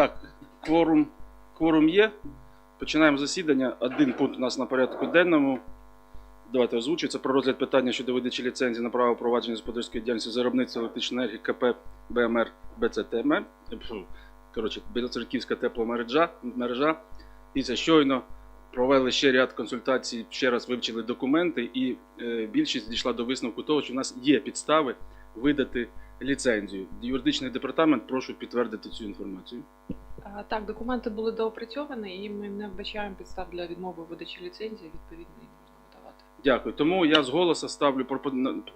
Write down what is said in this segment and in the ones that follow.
Так, кворум, кворум є. Починаємо засідання. Один пункт у нас на порядку денному. Давайте озвучу. Це про розгляд питання щодо видачі ліцензії на право провадження господарської діяльності з виробництва електричної енергії КП БМР БЦТМ. Коротше, Білоцерківська тепломережа. мережа. І це щойно провели ще ряд консультацій, ще раз вивчили документи, і е, більшість дійшла до висновку того, що у нас є підстави видати ліцензію. Юридичний департамент, прошу підтвердити цю інформацію. Так, документи були доопрацьовані, і ми не вбачаємо підстав для відмови видачі ліцензії, відповідно, їх можна видавати. Дякую. Тому я з голосу ставлю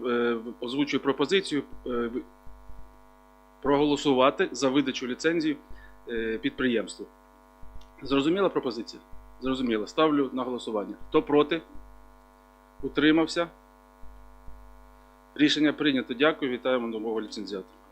е, озвучую пропозицію е, проголосувати за видачу ліцензії е, підприємству. Зрозуміла пропозиція? Зрозуміла. Ставлю на голосування. Хто проти? Утримався? Рішення прийнято. Дякую. Вітаємо нового ліцензіата.